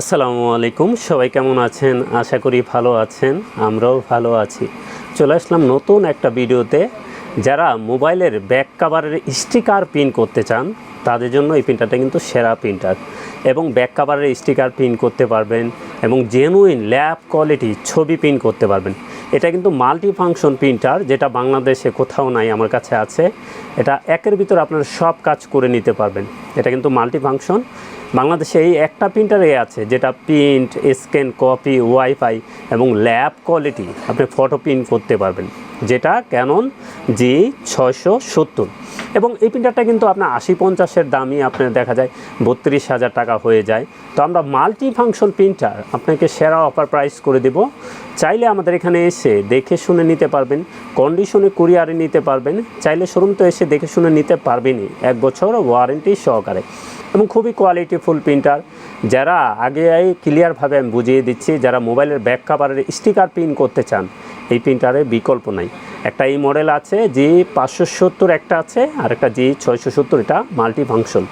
আসসালামু আলাইকুম। সবাই কেমন আছেন? আশা করি ভালো আছেন। আমরাও ভালো আছি। চলে আসলাম নতুন একটা ভিডিওতে। যারা মোবাইলের ব্যাক কাভারের স্টিকার প্রিন্ট করতে চান, তাদের জন্য এই প্রিন্টারটা কিন্তু সেরা প্রিন্টার। এবং ব্যাক কাভারের স্টিকার প্রিন্ট করতে পারবেন এবং জেনুইন ল্যাব কোয়ালিটি ছবি প্রিন্ট করতে পারবেন। এটা কিন্তু মাল্টি ফাংশন প্রিন্টার যেটা বাংলাদেশে কোথাও নাই, আমার কাছে আছে। এটা একের ভিতর আপনারা সব কাজ করে নিতে পারবেন। এটা কিন্তু মাল্টি ফাংশন বাংলাদেশে এই একটা প্রিন্টারে আছে, যেটা প্রিন্ট স্ক্যান কপি ওয়াইফাই এবং ল্যাব কোয়ালিটি আপনি ফটো প্রিন্ট করতে পারবেন। যেটা ক্যানন জি ছয়শো সত্তর। এবং এই প্রিন্টারটা কিন্তু আপনার আশি পঞ্চাশের দামই আপনার দেখা যায় বত্রিশ হাজার টাকা হয়ে যায়। তো আমরা মাল্টি ফাংশন প্রিন্টার আপনাকে সেরা অফার প্রাইস করে দেব। চাইলে আমাদের এখানে এসে দেখে শুনে নিতে পারবেন কন্ডিশনে কুরিয়ারে নিতে পারবেন, চাইলে শোরুম তো এসে দেখে শুনে নিতে পারবেনই এক বছর ওয়ারেন্টি সহকারে। এবং খুবই কোয়ালিটিফুল প্রিন্টার যারা আগে ক্লিয়ারভাবে আমি বুঝিয়ে দিচ্ছি, যারা মোবাইলের ব্যাক কাভারের স্টিকার প্রিন্ট করতে চান, এই প্রিন্টারের বিকল্প নাই। একটা এই মডেল আছে জি পাঁচশো সত্তর একটা আছে আর একটা জি ছয়শো সত্তর, এটা মাল্টি ফাংশন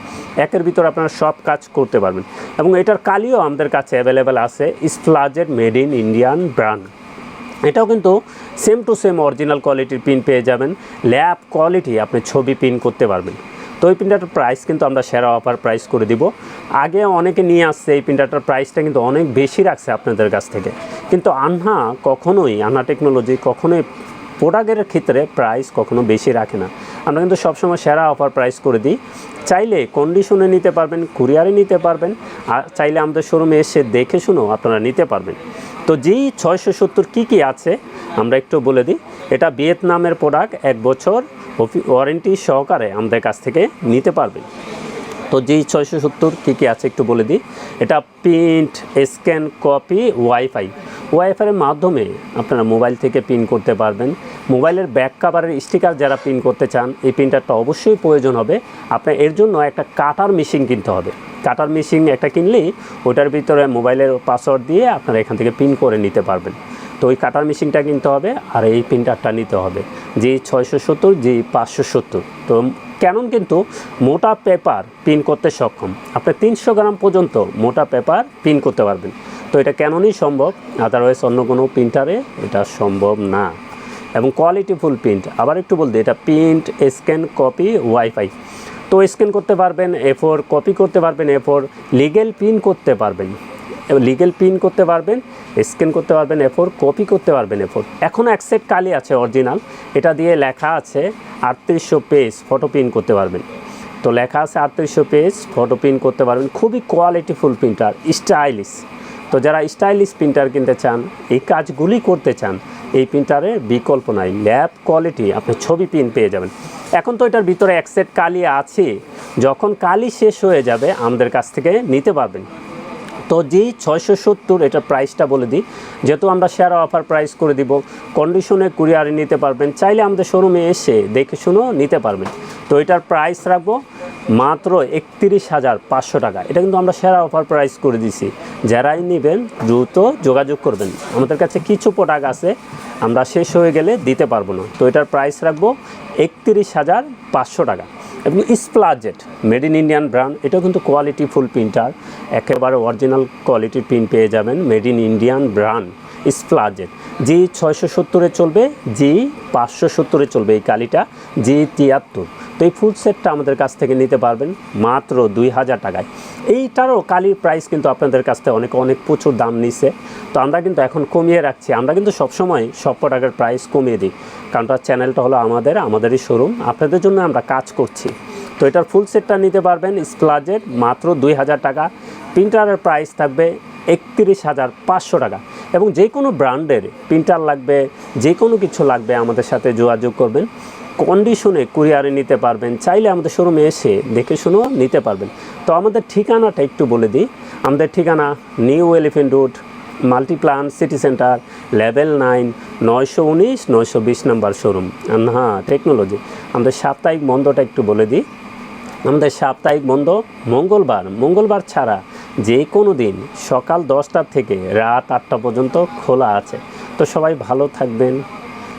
একের ভিতর আপনারা সব কাজ করতে পারবেন। এবং এটার কালিও আমাদের কাছে অ্যাভেলেবেল আছে স্প্লাজের মেড ইন ইন্ডিয়ান ব্র্যান্ড এটাও কিন্তু সেম টু সেম অরিজিনাল কোয়ালিটির পিন পেয়ে যাবেন। ল্যাব কোয়ালিটি আপনি ছবি পিন করতে পারবেন। তো এই প্রিন্টারটার প্রাইস কিন্তু আমরা সেরা অফার প্রাইস করে দিব। আগে অনেকে নিয়ে আসছে এই প্রিন্টারটার প্রাইসটা কিন্তু অনেক বেশি রাখছে আপনাদের কাছ থেকে। কিন্তু আনহা কখনোই, আনহা টেকনোলজি কখনোই প্রোডাক্টের ক্ষেত্রে প্রাইস কখনো বেশি রাখে না। আমরা কিন্তু সবসময় সেরা অফার প্রাইস করে দিই। চাইলে কন্ডিশনে নিতে পারবেন কুরিয়ারে নিতে পারবেন, আর চাইলে আমাদের শোরুমে এসে দেখে শুনেও আপনারা নিতে পারবেন। তো যেই ছয়শো সত্তর কী কী আছে, আমরা একটু বলে দিই। এটা ভিয়েতনামের প্রোডাক্ট এক বছর ওয়ারেন্টি সহকারে আমাদের কাছ থেকে নিতে পারবেন। তো যেই ছয়শো সত্তর কী কী আছে একটু বলে দিই। এটা প্রিন্ট স্ক্যান কপি ওয়াইফাই ওয়াইফাইয়ের মাধ্যমে আপনারা মোবাইল থেকে পিন করতে পারবেন। মোবাইলের ব্যাক কাভারের স্টিকার যারা পিন করতে চান, এই প্রিন্টারটা অবশ্যই প্রয়োজন হবে। আপনার এর জন্য একটা কাটার মেশিন কিনতে হবে। কাটার মেশিন একটা কিনলেই ওটার ভিতরে মোবাইলের পাসওয়ার্ড দিয়ে আপনারা এখান থেকে পিন করে নিতে পারবেন। তো ওই কাটার মেশিনটা কিনতে হবে আর এই প্রিন্টারটা নিতে হবে। যে ছয়শো সত্তর যে পাঁচশো সত্তর। তো ক্যানন কিন্তু মোটা পেপার পিন করতে সক্ষম। আপনি তিনশো গ্রাম পর্যন্ত মোটা পেপার পিন করতে পারবেন। এটা ক্যাননই সম্ভব? আদারওয়াইজ অন্য কোনো প্রিন্টারে এটা সম্ভব না। এবং কোয়ালিটিফুল প্রিন্ট আবার একটু বলতে, এটা প্রিন্ট স্ক্যান কপি ওয়াইফাই তো স্ক্যান করতে পারবেন এফোর কপি করতে পারবেন এফোর লিগেল প্রিন্ট করতে পারবেন। লিগেল প্রিন্ট করতে পারবেন স্ক্যান করতে পারবেন এফোর কপি করতে পারবেন এফোর এখনও এক সেট কালি আছে অরিজিনাল এটা দিয়ে লেখা আছে আটত্রিশশো পেজ ফটো প্রিন্ট করতে পারবেন। তো লেখা আছে আটত্রিশশো পেজ ফটো প্রিন্ট করতে পারবেন। খুবই কোয়ালিটিফুল প্রিন্টার স্টাইলিশ তো যারা স্টাইলিশ প্রিন্টার কিনতে চান, এই কাজগুলি করতে চান, এই প্রিন্টারের বিকল্প নাই। ল্যাব কোয়ালিটি আপনি ছবি প্রিন্ট পেয়ে যাবেন। এখন তো এটার ভিতরে এক সেট কালি আছে। যখন কালি শেষ হয়ে যাবে, আমাদের কাছ থেকে নিতে পারবেন। তো যেই ছয়শো সত্তর, এটার প্রাইসটা বলে দিই। যেহেতু আমরা শেয়ার অফার প্রাইস করে দিব কন্ডিশনে কুরিয়ারে নিতে পারবেন। চাইলে আমাদের শোরুমে এসে দেখে শুনেও নিতে পারবেন। তো এটার প্রাইস রাখব। মাত্র একত্রিশ হাজার পাঁচশো টাকা। এটা কিন্তু আমরা সেরা অফার প্রাইস করে দিছি। যারাই নেবেন, দ্রুত যোগাযোগ করবেন। আমাদের কাছে কিছু প্রোডাক্ট আছে, আমরা শেষ হয়ে গেলে দিতে পারব না। তো এটার প্রাইস রাখব একত্রিশ হাজার পাঁচশো টাকা। এবং স্প্লাজেট মেড ইন ইন্ডিয়ান ব্র্যান্ড এটাও কিন্তু কোয়ালিটি ফুল প্রিন্টার একেবারে অরিজিনাল কোয়ালিটির প্রিন্ট পেয়ে যাবেন মেড ইন ইন্ডিয়ান ব্র্যান্ড স্প্লাজেট জি ছয়শো সত্তরে চলবে জি পাঁচশো সত্তরে চলবে এই কালিটা জি তিয়াত্তর। তো এই ফুল সেটটা আমাদের কাছ থেকে নিতে পারবেন মাত্র দুই হাজার টাকায়। এইটারও কালির প্রাইস কিন্তু আপনাদের কাছ থেকে অনেক অনেক প্রচুর দাম নিছে। তো আমরা কিন্তু এখন কমিয়ে রাখছি। আমরা কিন্তু সবসময় সব প্রোডাক্টের প্রাইস কমিয়ে দিই। কারণ তার চ্যানেলটা হলো আমাদের, আমাদেরই শোরুম আপনাদের জন্য আমরা কাজ করছি। তো এটার ফুল সেটটা নিতে পারবেন স্প্লাজের মাত্র দুই হাজার টাকা। প্রিন্টারের প্রাইস থাকবে একত্রিশ হাজার পাঁচশো টাকা। এবং যে কোনো ব্র্যান্ডের প্রিন্টার লাগবে যে কোনো কিছু লাগবে আমাদের সাথে যোগাযোগ করবেন। কন্ডিশনে কুরিয়ারে নিতে পারবেন। চাইলে আমাদের শোরুমে এসে দেখে শুনেও নিতে পারবেন। তো আমাদের ঠিকানাটা একটু বলে দিই। আমাদের ঠিকানা New Elephant Road Multiplan City Centre level nine নয়শো উনিশ, নয়শো বিশ নাম্বার শোরুম হ্যাঁ টেকনোলজি আমাদের সাপ্তাহিক বন্ধটা একটু বলে দিই। আমাদের সাপ্তাহিক বন্ধ মঙ্গলবার। মঙ্গলবার ছাড়া যে কোনো দিন সকাল দশটার থেকে রাত আটটা পর্যন্ত খোলা আছে। তো সবাই ভালো থাকবেন।